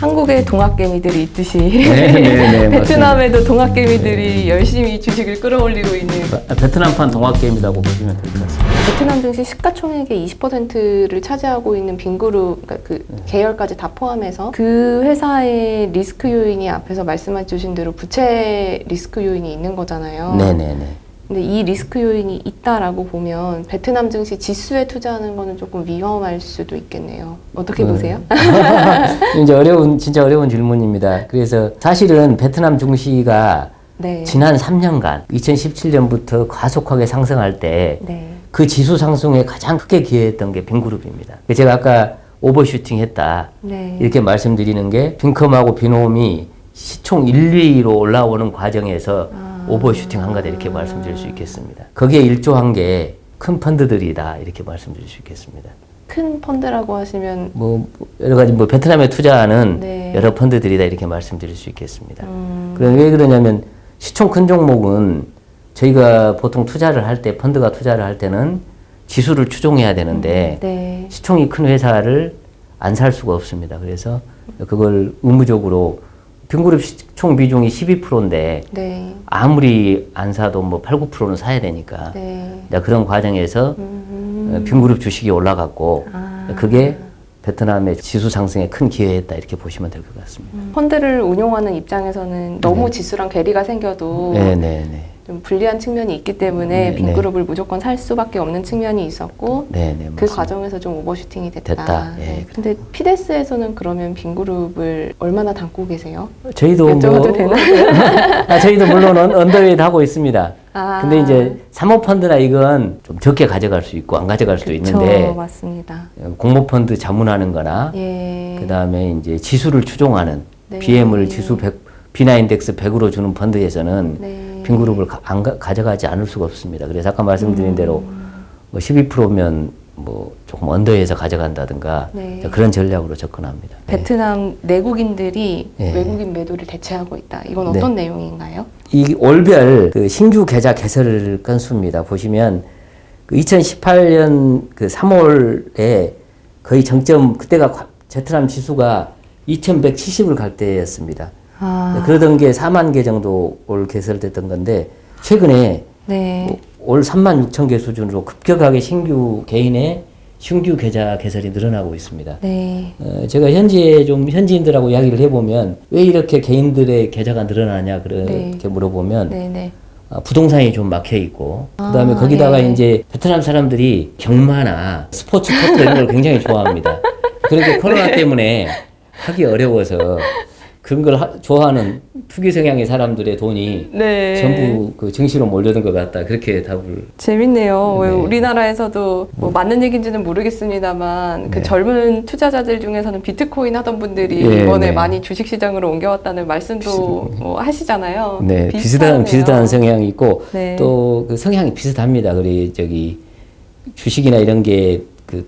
한국에 동학개미들이 있듯이 네, 네, 네, 베트남에도 동학개미들이 열심히 주식을 끌어올리고 있는 아, 베트남판 동학 게임이라고 보시면 될 것 같습니다. 베트남 증시 시가총액의 20%를 차지하고 있는 빈그룹 그러니까 그 계열까지 다 포함해서 그 회사의 리스크 요인이 앞에서 말씀해 주신 대로 부채 리스크 요인이 있는 거잖아요. 네네네. 근데 이 리스크 요인이 있다라고 보면 베트남 증시 지수에 투자하는 거는 조금 위험할 수도 있겠네요. 어떻게 네. 보세요? 이제 어려운 진짜 어려운 질문입니다. 그래서 사실은 베트남 증시가 네. 지난 3년간 2017년부터 과속하게 상승할 때그 네. 지수 상승에 가장 크게 기여했던 게 빈그룹입니다. 제가 아까 오버슈팅 했다 네. 이렇게 말씀드리는 게 빈컴하고 빈홈이 시총 1, 2위로 올라오는 과정에서 아. 오버슈팅 한 거다 이렇게 말씀드릴 수 있겠습니다. 거기에 일조한 게 큰 펀드들이다 이렇게 말씀드릴 수 있겠습니다. 큰 펀드라고 하시면 뭐 여러 가지 뭐 베트남에 투자하는 네. 여러 펀드들이다 이렇게 말씀드릴 수 있겠습니다. 음, 그럼 왜 그러냐면 시총 큰 종목은 저희가 보통 투자를 할 때 펀드가 투자를 할 때는 지수를 추종해야 되는데 네. 시총이 큰 회사를 안 살 수가 없습니다. 그래서 그걸 의무적으로 빈그룹 시총 비중이 12%인데 네. 아무리 안 사도 뭐 8, 9%는 사야 되니까 네. 이제 그런 과정에서 음, 어, 빈그룹 주식이 올라갔고 아. 그게 베트남의 지수 상승에 큰 기여했다 이렇게 보시면 될 것 같습니다. 펀드를 운용하는 입장에서는 너무 지수랑 괴리가 생겨도 네, 네, 네. 좀 불리한 측면이 있기 때문에 네, 빈그룹을 무조건 살 수밖에 없는 측면이 있었고 네, 네, 그. 과정에서 좀 오버슈팅이 됐다. 됐다. 예, 네. 근데 피데스에서는 그러면 빈그룹을 얼마나 담고 계세요? 저희도 뭐 여쭤봐도 되나요? 아, 저희도 물론 언- 언더웨이드 하고 있습니다. 아. 근데 이제 사모펀드나 이건 좀 적게 가져갈 수 있고 안 가져갈 수도 그쵸, 있는데 맞습니다. 공모펀드 자문하는 거나 예. 그다음에 이제 지수를 추종하는 네. BM을 지수 100 비나 인덱스 100으로 주는 펀드에서는 네. 빈 그룹을 가, 안 가, 가져가지 않을 수가 없습니다. 그래서 아까 말씀드린 음. 대로 뭐 12%면 뭐 조금 언더에서 가져간다든가 네. 그런 전략으로 접근합니다. 네. 베트남 내국인들이 네. 외국인 매도를 대체하고 있다. 이건 어떤 내용인가요? 이 월별 그 신규 계좌 개설 건수입니다. 보시면 그 2018년 그 3월에 거의 정점 그때가 과- 베트남 지수가 2170을 갈 때였습니다. 아, 그러던 게 4만 개 정도 올 개설됐던 건데 최근에 네. 올 3만 6천 개 수준으로 급격하게 신규 개인의 신규 계좌 개설이 늘어나고 있습니다. 네. 어, 제가 현지에 좀 현지인들하고 이야기를 해보면 왜 이렇게 개인들의 계좌가 늘어나냐 그렇게 네. 물어보면 네, 네. 아, 부동산이 좀 막혀 있고 그다음에 아, 거기다가 예. 이제 베트남 사람들이 경마나 스포츠 토토 이런 걸 굉장히 좋아합니다. 그렇게 코로나 때문에 하기 어려워서 그런 걸 하- 좋아하는 투기 성향의 사람들의 돈이 네. 전부 그 증시로 몰려든 것 같다 그렇게 답을 재밌네요. 왜 네. 우리나라에서도 뭐 맞는 얘기인지는 모르겠습니다만 그 네. 젊은 투자자들 중에서는 비트코인 하던 분들이 예, 이번에 네. 많이 주식 시장으로 옮겨왔다는 말씀도 뭐 하시잖아요. 네 비슷한. 비슷한 성향이 있고 네. 또그 성향이 비슷합니다. 그리 저기 주식이나 이런 게 그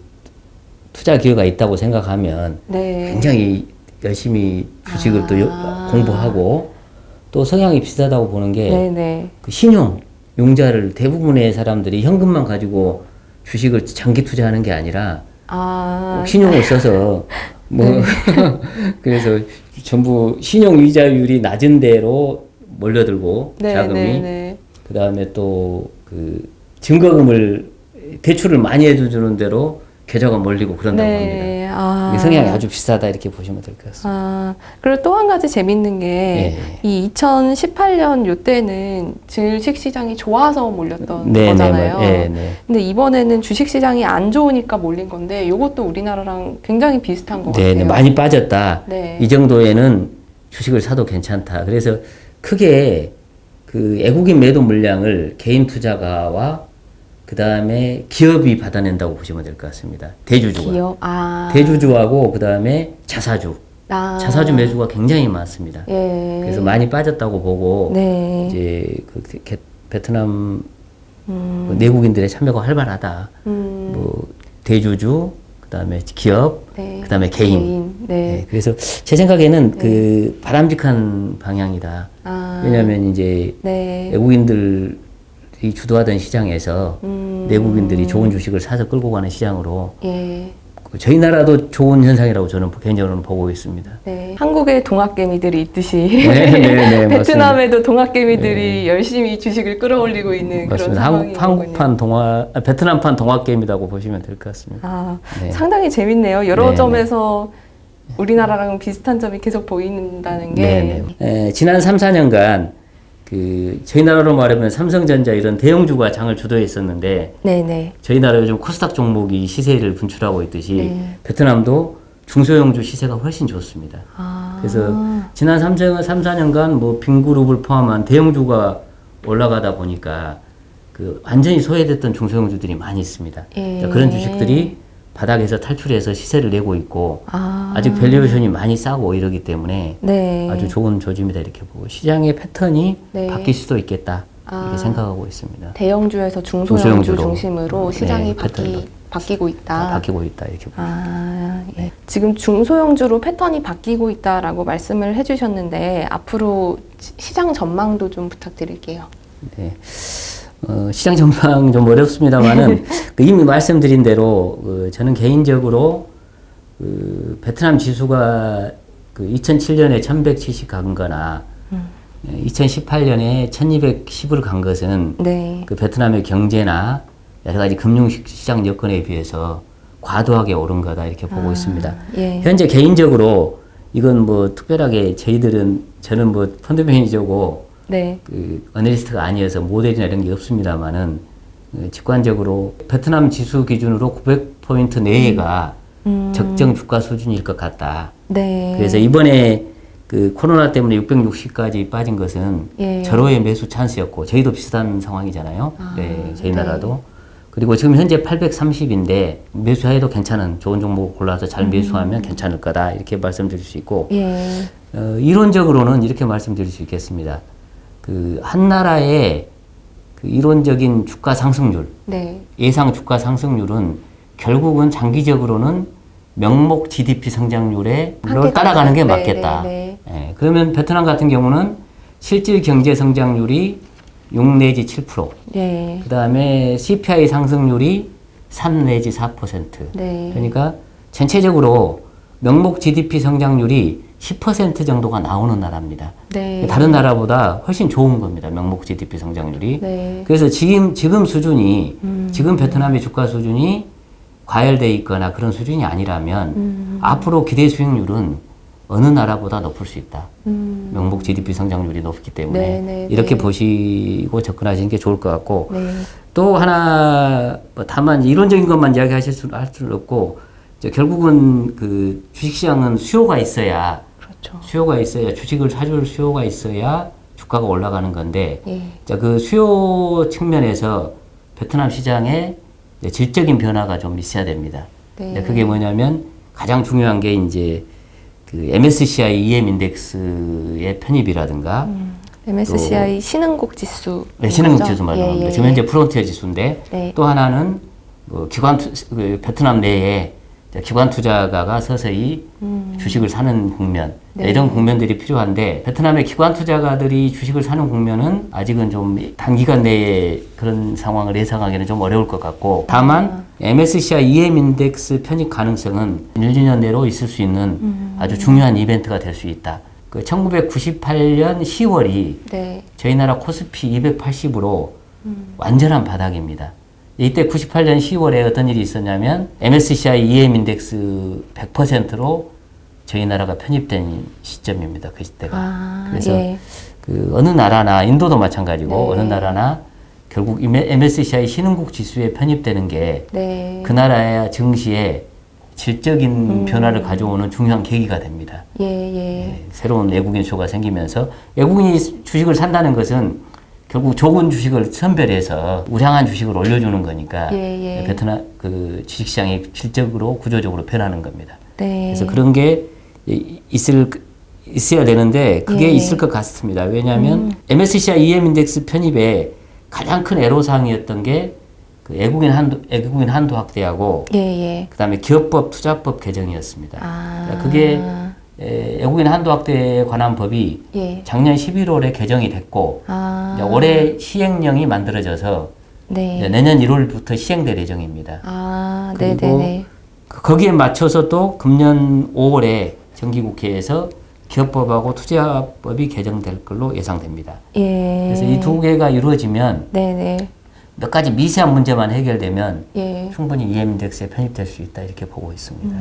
투자 기회가 있다고 생각하면 네. 굉장히 열심히 주식을 또 요- 아. 공부하고 또 성향이 비슷하다고 보는 게. 그 신용 융자를 대부분의 사람들이 현금만 가지고 주식을 장기 투자하는 게 아니라 아, 꼭 신용을 써서 뭐 네. 그래서 전부 신용 이자율이 낮은 데로 몰려들고 네, 자금이 네, 네. 그다음에 또 그 증거금을 대출을 많이 해주는 대로 계좌가 몰리고 그런다고 합니다. 네. 아. 이게 성향이 아주 비슷하다 이렇게 보시면 될 것 같습니다. 아, 그리고 또 한 가지 재밌는 게, 예. 이 2018년 요때는 주식 시장이 좋아서 몰렸던 네, 네, 거잖아요. 뭐, 네, 네. 근데 이번에는 주식 시장이 안 좋으니까 몰린 건데, 이것도 우리나라랑 굉장히 비슷한 것 네, 같아요. 네, 많이 빠졌다. 네. 이 정도에는 주식을 사도 괜찮다. 그래서 크게 그 애국인 매도 물량을 개인 투자가와 그 다음에 기업이 받아낸다고 보시면 될 것 같습니다. 대주주가. 기업, 아. 대주주하고 그 다음에 자사주. 아. 자사주 매수가 굉장히 많습니다. 예. 그래서 많이 빠졌다고 보고 네. 이제 그 게- 베트남 음, 그 내국인들의 참여가 활발하다. 음, 뭐 대주주, 그 다음에 기업, 네. 그 다음에 개인. 네. 네, 그래서 제 생각에는 그 바람직한 방향이다. 아. 왜냐하면 이제 네. 외국인들 이 주도하던 시장에서 음, 내국인들이 좋은 주식을 사서 끌고 가는 시장으로 예. 저희 나라도 좋은 현상이라고 저는 개인적으로는 보고 있습니다. 네. 한국에 동학개미들이 있듯이 네, 네, 네, 베트남에도 동학개미들이 열심히 주식을 끌어올리고 있는 그런 맞습니다. 상황인 한국. 한국 판 동화, 아, 베트남판 게임이라고 보시면 될 것 같습니다. 아, 네. 상당히 재밌네요. 여러 네, 점에서 우리나라랑 비슷한 점이 계속 보이는다는 게. 네, 네. 에, 지난 3, 4년간 그 저희 나라로 말하면 삼성전자 이런 대형주가 장을 주도했었는데 네, 네. 저희 나라 요즘 코스닥 종목이 시세를 분출하고 있듯이 네. 베트남도 중소형주 시세가 훨씬 좋습니다. 아. 그래서 지난 3, 4년간 뭐 빈그룹을 포함한 대형주가 올라가다 보니까 그 완전히 소외됐던 중소형주들이 많이 있습니다. 예. 그런 주식들이 바닥에서 탈출해서 시세를 내고 있고 아. 아직 밸류에이션이 많이 싸고 이러기 때문에 네. 아주 좋은 조짐이다 이렇게 보고 시장의 패턴이 네. 바뀔 수도 있겠다 아. 이렇게 생각하고 있습니다. 대형주에서 중소형주 중소형주로. 중심으로 네, 시장이 패턴이 바뀌, 바뀌고 있다. 바뀌고 있다 이렇게 보고 아, 예. 지금 중소형주로 패턴이 바뀌고 있다라고 말씀을 해주셨는데 앞으로 시- 시장 전망도 좀 부탁드릴게요. 네. 어, 시장 전망 좀 어렵습니다만은 그 이미 말씀드린 대로 그 저는 개인적으로 그 베트남 지수가 그 2007년에 1170 간 거나 음. 2018년에 1210을 간 것은 네. 그 베트남의 경제나 여러 가지 금융시장 여건에 비해서 과도하게 오른 거다 이렇게 보고 아, 있습니다. 예. 현재 개인적으로 이건 뭐 특별하게 저희들은 저는 뭐 펀드 매니저고 네. 그 어널리스트가 아니어서 모델이나 이런 게 없습니다만은 어, 직관적으로 베트남 지수 기준으로 900포인트 내외가 음. 적정 주가 수준일 것 같다. 네. 그래서 이번에 그 코로나 때문에 660까지 빠진 것은 예. 절호의 매수 찬스였고 저희도 비슷한 상황이잖아요. 아, 네, 저희 네. 나라도. 그리고 지금 현재 830인데 매수해도 괜찮은 좋은 종목 골라서 잘 음. 매수하면 괜찮을 거다 이렇게 말씀드릴 수 있고 예. 어, 이론적으로는 이렇게 말씀드릴 수 있겠습니다. 그 한 나라의 그 이론적인 주가 상승률, 네. 예상 주가 상승률은 결국은 장기적으로는 명목 GDP 성장률에 함께 따라가는 게 네, 맞겠다. 네, 예, 그러면 베트남 같은 경우는 실질 경제 성장률이 6 내지 7%, 예. 그 다음에 CPI 상승률이 3 내지 4%. 네. 그러니까 전체적으로 명목 GDP 성장률이 10% 정도가 나오는 나라입니다. 네. 다른 나라보다 훨씬 좋은 겁니다. 명목 GDP 성장률이. 네. 그래서 지금 지금 수준이 음. 지금 베트남의 주가 수준이 과열돼 있거나 그런 수준이 아니라면 음. 앞으로 기대 수익률은 어느 나라보다 높을 수 있다. 음. 명목 GDP 성장률이 높기 때문에 네, 네, 이렇게 네. 보시고 접근하시는 게 좋을 것 같고 네. 또 하나 뭐 다만 이론적인 것만 이야기하실 수할 수는 없고 결국은 그 주식시장은 수요가 있어야 그렇죠. 수요가 있어야 주식을 사줄 수요가 있어야 주가가 올라가는 건데 예. 자, 그 수요 측면에서 베트남 시장에 질적인 변화가 좀 있어야 됩니다. 네. 그게 뭐냐면 가장 중요한 게 이제 그 MSCI EM 인덱스의 편입이라든가 음. MSCI 신흥국 지수. 네, 신흥국 지수 말하는 겁니다. 지금 현재 프론티어 지수인데 네. 또 하나는 뭐 기관 투, 그 베트남 내에 기관 투자가가 서서히 주식을 사는 국면 음. 네. 이런 국면들이 필요한데 베트남의 기관 투자가들이 주식을 사는 국면은 아직은 좀 단기간 내에 그런 상황을 예상하기는 좀 어려울 것 같고 다만 MSCI EM 인덱스 편입 가능성은 1, 2년 내로 있을 수 있는 음. 아주 중요한 이벤트가 될 수 있다. 그 1998년 10월이 네. 저희 나라 코스피 280으로 음. 완전한 바닥입니다. 이때 98년 10월에 어떤 일이 있었냐면 MSCI EM 인덱스 100%로 저희 나라가 편입된 시점입니다. 그 시대가. 아, 그래서 예. 그 어느 나라나 인도도 마찬가지고 네. 어느 나라나 결국 MSCI 신흥국 지수에 편입되는 게그 네. 나라의 증시에 질적인 음. 변화를 가져오는 중요한 계기가 됩니다. 예, 예. 네, 새로운 외국인 수가 생기면서 외국인이 주식을 산다는 것은 결국 좋은 주식을 선별해서 우량한 주식을 올려주는 거니까 예, 예. 베트남 그 주식시장이 실적으로 구조적으로 변하는 겁니다. 네. 그래서 그런 게 이- 있을 있어야 되는데 그게 예. 있을 것 같습니다. 왜냐하면 MSCI EM 인덱스 편입에 가장 큰 애로사항이었던 게그 외국인 한도 외국인 한도 확대하고 예, 예. 그다음에 기업법 투자법 개정이었습니다. 아. 그러니까 그게 에, 외국인 한도 확대에 관한 법이 예. 작년 11월에 개정이 됐고 아. 올해 시행령이 만들어져서 네. 내년 1월부터 시행될 예정입니다. 아, 네, 네, 그리고 네. 그- 거기에 맞춰서 또 금년 5월에 정기국회에서 기업법하고 투자법이 개정될 걸로 예상됩니다. 예. 그래서 이 두 개가 이루어지면 네네. 몇 가지 미세한 문제만 해결되면 예. 충분히 EM 인덱스에 편입될 수 있다 이렇게 보고 있습니다.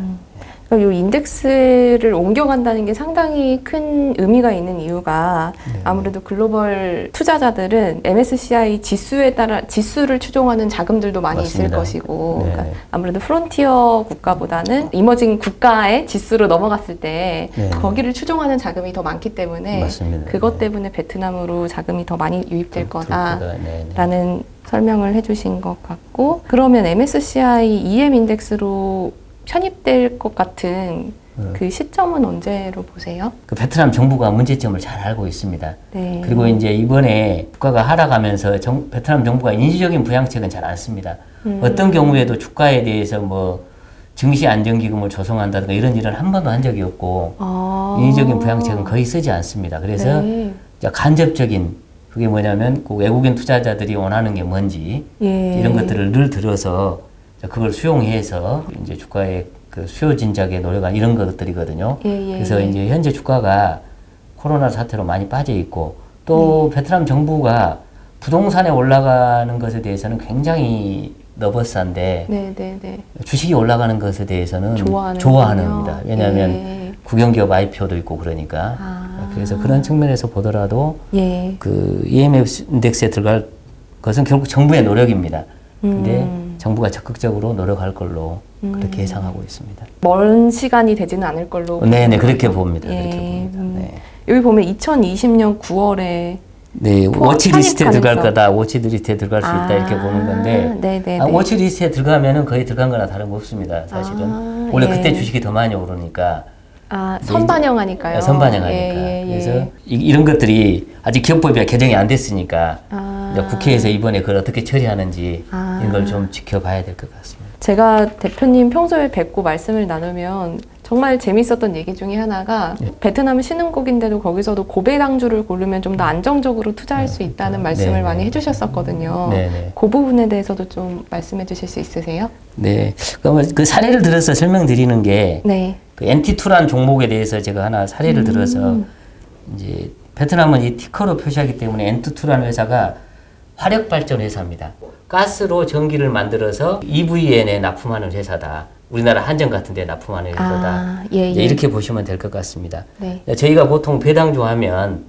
그러니까 이 인덱스를 옮겨간다는 게 상당히 큰 의미가 있는 이유가 네. 아무래도 글로벌 투자자들은 MSCI 지수에 따라 지수를 추종하는 자금들도 많이 있을 맞습니다. 것이고 네. 그러니까 아무래도 프론티어 국가보다는 이머징 국가의 지수로 넘어갔을 때 네. 거기를 추종하는 자금이 더 많기 때문에 맞습니다. 그것 네. 때문에 베트남으로 자금이 더 많이 유입될 그- 거다. 그- 그- 네, 네. 라는 설명을 해주신 것 같고 그러면 MSCI EM 인덱스로 편입될 것 같은 음. 그 시점은 언제로 보세요? 그 베트남 정부가 문제점을 잘 알고 있습니다. 네. 그리고 이제 이번에 주가가 하락하면서 정- 베트남 정부가 인지적인 부양책은 잘 안 씁니다. 음. 어떤 경우에도 주가에 대해서 뭐 증시 안정기금을 조성한다든가 이런 일은 한 번도 한 적이 없고 아. 인위적인 부양책은 거의 쓰지 않습니다. 그래서 네. 간접적인 그게 뭐냐면 그 외국인 투자자들이 원하는 게 뭔지 예. 이런 것들을 늘 들어서 그걸 수용해서 이제 주가의 그 수요 진작에 노력한 이런 것들이거든요. 예, 예, 그래서 예. 이제 현재 주가가 코로나 사태로 많이 빠져 있고 또 네. 베트남 정부가 부동산에 올라가는 것에 대해서는 굉장히 너버스한데 네, 네, 네. 주식이 올라가는 것에 대해서는 좋아하는 좋아합니다. 왜냐하면 예. 국영기업 IPO도 있고 그러니까. 아. 그래서 그런 측면에서 보더라도 예. 그 EMF 인덱스에 들어갈 것은 결국 정부의 노력입니다. 근데 음. 정부가 적극적으로 노력할 걸로 그렇게 예상하고 있습니다. 먼 시간이 되지는 않을 걸로. 네네 그렇게 봅니다. 예. 그렇게 봅니다. 음. 네. 여기 보면 2020년 9월에 네, 포- 워치 리스트에 편입 들어갈. 거다, 워치 리스트에 들어갈 수 있다 이렇게 보는 건데, 네네. 아, 워치 리스트에 들어가면은 거의 들어간 거나 다름없습니다. 사실은 아, 원래 예. 그때 주식이 더 많이 오르니까 아, 네, 선반영하니까요. 선반영하니까. 예, 예, 예. 그래서 이, 이런 것들이 아직 기업법이 개정이 안 됐으니까 아. 국회에서 이번에 그걸 어떻게 처리하는지 아. 이런 걸좀 지켜봐야 될 것 같습니다. 제가 대표님 평소에 뵙고 말씀을 나누면 정말 재밌었던 얘기 중에 하나가 예. 베트남 신흥국인데도 거기서도 고배당주를 고르면 좀 더 안정적으로 투자할 수 있다는 말씀을 네, 많이 네. 해주셨었거든요. 네 네. 그 부분에 대해서도 좀 말씀해 주실 수 있으세요? 네. 그러면 그 사례를 들어서 설명드리는 게 네. 그 NT2란 종목에 대해서 제가 하나 음. 사례를 들어서 이제 베트남은 이 티커로 표시하기 때문에 NT2라는 회사가 화력 발전 회사입니다. 가스로 전기를 만들어서 EVN에 납품하는 회사다. 우리나라 한전 같은 데 납품하는. 아, 예, 이제 예. 이렇게 보시면 될 것 같습니다. 네. 저희가 보통 배당주 하면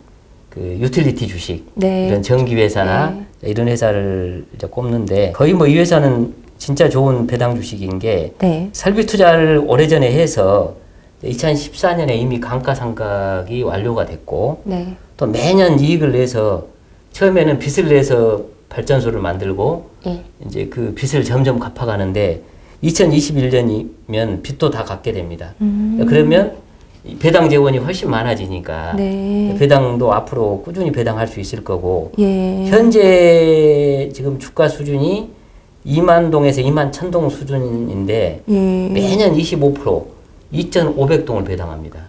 그 유틸리티 주식 네. 이런 전기 회사나 네. 이런 회사를 이제 꼽는데 거의 뭐 이 회사는 진짜 좋은 배당 주식인 게 네. 설비 투자를 오래전에 해서 2014년에 이미 감가상각이 완료가 됐고 네. 또 매년 이익을 내서 처음에는 빚을 내서 발전소를 만들고 예. 이제 그 빚을 점점 갚아가는데 2021년이면 빚도 다 갚게 됩니다. 음. 그러면 이 배당 재원이 훨씬 많아지니까 네. 배당도 앞으로 꾸준히 배당할 수 있을 거고 예. 현재 지금 주가 수준이 2만 동에서 2만 천동 수준인데 예. 매년 25% 2,500동을 배당합니다.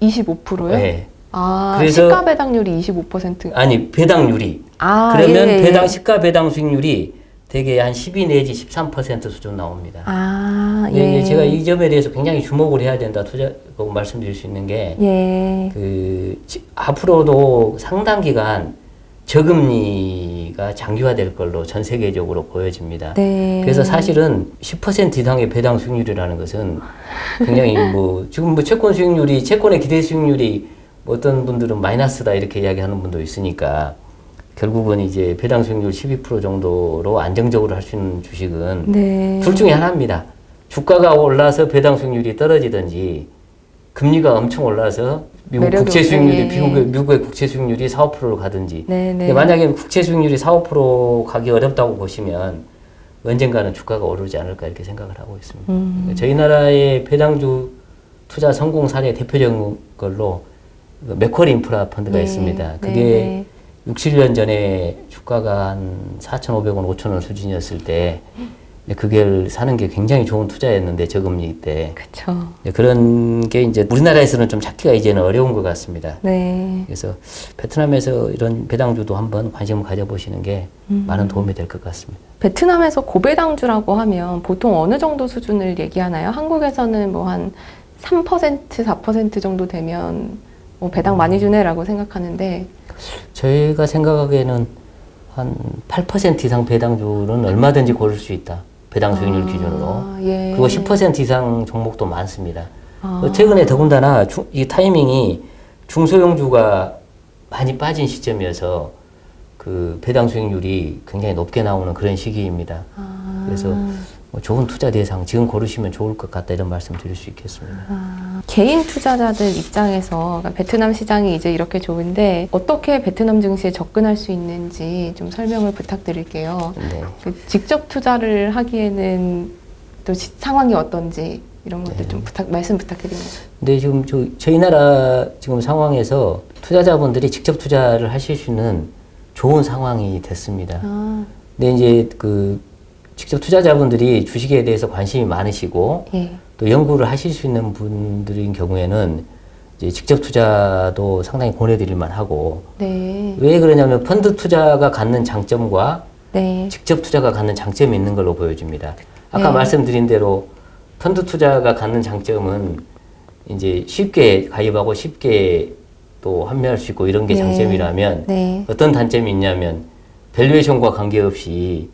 25%요? 네. 아, 그래서- 시가 배당률이 25%. 아니 배당률이 아, 그러면 예, 예. 배당 시가 배당 수익률이 대개 한 12 내지 13% 수준 나옵니다. 아, 근데 예. 이제 제가 이 점에 대해서 굉장히 주목을 해야 된다 투자고 말씀드릴 수 있는 게 예. 그 지- 앞으로도 상당 기간 저금리가 장기화될 걸로 전 세계적으로 보여집니다. 네. 그래서 사실은 10% 이상의 배당 수익률이라는 것은 굉장히 뭐 지금 뭐 채권 수익률이 채권의 기대 수익률이 뭐 어떤 분들은 마이너스다 이렇게 이야기하는 분도 있으니까 결국은 이제 배당 수익률 12% 정도로 안정적으로 할 수 있는 주식은 네. 둘 중에 하나입니다. 주가가 올라서 배당 수익률이 떨어지든지 금리가 엄청 올라서 미국 국채 수익률이. 미국의, 미국의 국채 수익률이 4, 5%로 가든지 네, 네. 만약에 국채 수익률이 4, 5% 가기 어렵다고 보시면 언젠가는 주가가 오르지 않을까 이렇게 생각을 하고 있습니다. 음. 저희 나라의 배당주 투자 성공 사례 대표적인 걸로 그 맥쿼리 인프라 펀드가 네, 있습니다. 네, 그게 네. 6, 7년 전에 주가가 한 4,500원, 5,000원 수준이었을 때 그걸 사는 게 굉장히 좋은 투자였는데 저금리 때 그렇죠. 네, 그런 게 이제 우리나라에서는 좀 찾기가 이제는 어려운 것 같습니다. 네. 그래서 베트남에서 이런 배당주도 한번 관심을 가져보시는 게 많은 도움이 될 것 같습니다. 베트남에서 고배당주라고 하면 보통 어느 정도 수준을 얘기하나요? 한국에서는 뭐 한 3%, 4% 정도 되면 뭐 배당 많이 주네라고 생각하는데 저희가 생각하기에는 한 8% 이상 배당주는 얼마든지 고를 수 있다. 배당 수익률 아, 기준으로. 예. 그리고 10% 이상 종목도 많습니다. 아. 최근에 더군다나 중- 이 타이밍이 중소형주가 많이 빠진 시점이어서 그 배당 수익률이 굉장히 높게 나오는 그런 시기입니다. 아. 그래서 뭐 좋은 투자 대상 지금 고르시면 좋을 것 같다 이런 말씀 드릴 수 있겠습니다. 아, 개인 투자자들 입장에서 그러니까 베트남 시장이 이제 이렇게 좋은데 어떻게 베트남 증시에 접근할 수 있는지 좀 설명을 부탁드릴게요. 네. 그 직접 투자를 하기에는 또 시- 상황이 어떤지 이런 것들 네. 좀 부탁 말씀 부탁드립니다. 근데 지금 저, 저희 나라 지금 상황에서 투자자분들이 직접 투자를 하실 수 있는 좋은 상황이 됐습니다. 아, 근데 이제 그 직접 투자자분들이 주식에 대해서 관심이 많으시고 예, 또 연구를 하실 수 있는 분들인 경우에는 이제 직접 투자도 상당히 권해드릴 만하고 네, 왜 그러냐면 펀드 투자가 갖는 장점과 네, 직접 투자가 갖는 장점이 있는 걸로 보여집니다. 아까 네. 말씀드린 대로 펀드 투자가 갖는 장점은 이제 쉽게 가입하고 쉽게 또 판매할 수 있고 이런 게 네. 장점이라면 네, 어떤 단점이 있냐면 밸류에이션과 관계없이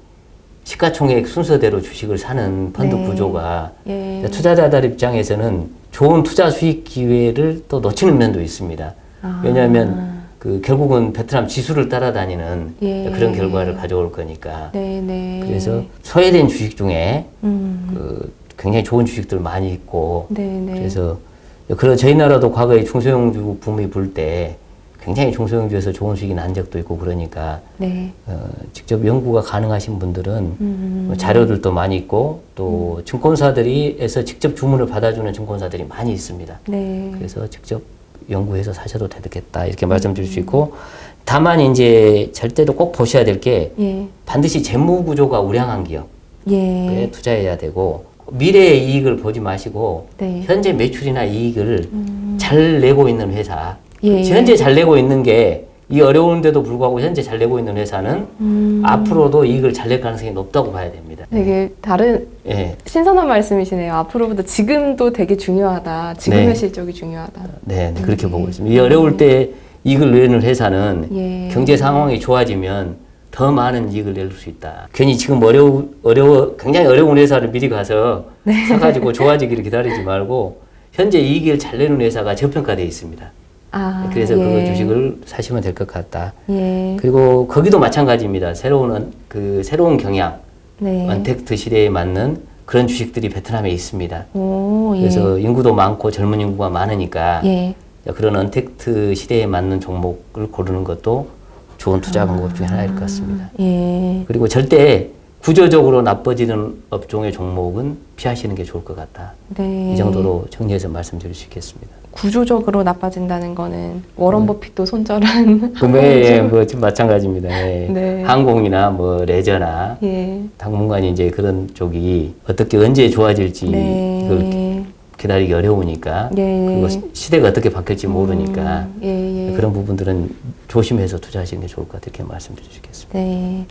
시가총액 순서대로 주식을 사는 펀드 네. 구조가 예, 투자자들 입장에서는 좋은 투자 수익 기회를 또 놓치는 면도 있습니다. 아. 왜냐하면 그 결국은 베트남 지수를 따라다니는 예. 그런 결과를 가져올 거니까. 네, 네. 그래서 소외된 주식 중에 음, 그 굉장히 좋은 주식들 많이 있고 네, 네. 그래서 그런 저희 나라도 과거에 중소형주 붐이 불 때 굉장히 중소형주에서 좋은 수익이 난 적도 있고 그러니까 네, 어, 직접 연구가 가능하신 분들은 음, 뭐 자료들도 많이 있고 또 증권사들이에서 직접 주문을 받아주는 증권사들이 많이 있습니다. 네, 그래서 직접 연구해서 사셔도 되겠다 이렇게 말씀드릴 수 있고 다만 이제 절대로 꼭 보셔야 될게 예, 반드시 재무 구조가 우량한 기업에 예, 투자해야 되고 미래의 이익을 보지 마시고 네. 현재 매출이나 이익을 잘 내고 있는 회사 예. 현재 잘 내고 있는 게 이 어려운데도 불구하고 현재 잘 내고 있는 회사는 음, 앞으로도 이익을 잘 낼 가능성이 높다고 봐야 됩니다. 되게 다른 예, 신선한 말씀이시네요. 앞으로부터 지금도 되게 중요하다. 지금의 네. 실적이 중요하다. 네, 네, 그렇게 보고 있습니다. 이 어려울 때 이익을 내는 회사는 예. 경제 상황이 좋아지면 더 많은 이익을 낼 수 있다. 괜히 지금 어려워, 어려워, 굉장히 어려운 회사를 미리 가서 네. 사가지고 좋아지기를 기다리지 말고 현재 이익을 잘 내는 회사가 저평가되어 있습니다. 아, 그래서 예. 그 주식을 사시면 될 것 같다. 예. 그리고 거기도 마찬가지입니다. 새로운 언- 그 새로운 경향, 네. 언택트 시대에 맞는 그런 주식들이 베트남에 있습니다. 오, 예. 그래서 인구도 많고 젊은 인구가 많으니까 예. 그런 언택트 시대에 맞는 종목을 고르는 것도 좋은 투자 방법 중에 하나일 것 같습니다. 예. 그리고 절대 구조적으로 나빠지는 업종의 종목은 피하시는 게 좋을 것 같다. 네. 이 정도로 정리해서 말씀드릴 수 있겠습니다. 구조적으로 나빠진다는 거는 워런 버핏도 손절한 금액에 뭐 지금 마찬가지입니다. 예. 네. 항공이나 뭐 레저나 예. 당분간 이제 그런 쪽이 어떻게 언제 좋아질지 네. 기다리기 어려우니까 예. 그리고 시- 시대가 어떻게 바뀔지 모르니까 음, 예, 예. 그런 부분들은 조심해서 투자하시는 게 좋을 것 같아요. 이렇게 있겠습니다. 네.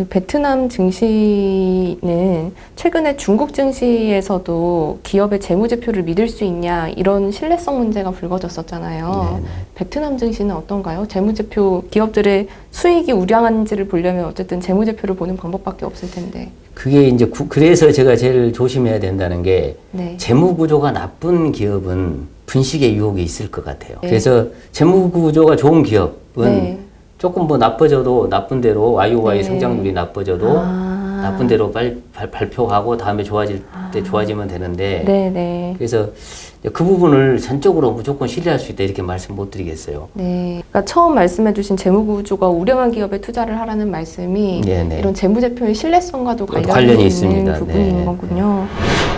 그 베트남 증시는 최근에 중국 증시에서도 기업의 재무제표를 믿을 수 있냐 이런 신뢰성 문제가 불거졌었잖아요. 네, 네. 베트남 증시는 어떤가요? 재무제표 기업들의 수익이 우량한지를 보려면 어쨌든 재무제표를 보는 방법밖에 없을 텐데. 그게 이제 구- 그래서 제가 제일 조심해야 된다는 게 네. 재무 구조가 나쁜 기업은 분식의 유혹이 있을 것 같아요. 네. 그래서 재무 구조가 좋은 기업은 네. 조금 뭐 나빠져도 나쁜 대로 YOY 네. 성장률이 나빠져도 아. 나쁜 대로 빨리 발, 발표하고 다음에 좋아질 때 좋아지면 되는데 네, 네. 그래서 그 부분을 전적으로 무조건 신뢰할 수 있다 이렇게 말씀 못 드리겠어요. 네. 그러니까 처음 말씀해주신 재무구조가 우량한 기업에 투자를 하라는 말씀이 네, 네. 이런 재무제표의 신뢰성과도 관련이, 관련이 있는. 부분인 네. 거군요.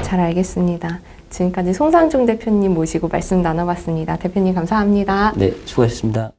잘 알겠습니다. 지금까지 송상중 대표님 모시고 말씀 나눠봤습니다. 대표님 감사합니다. 네, 수고하셨습니다.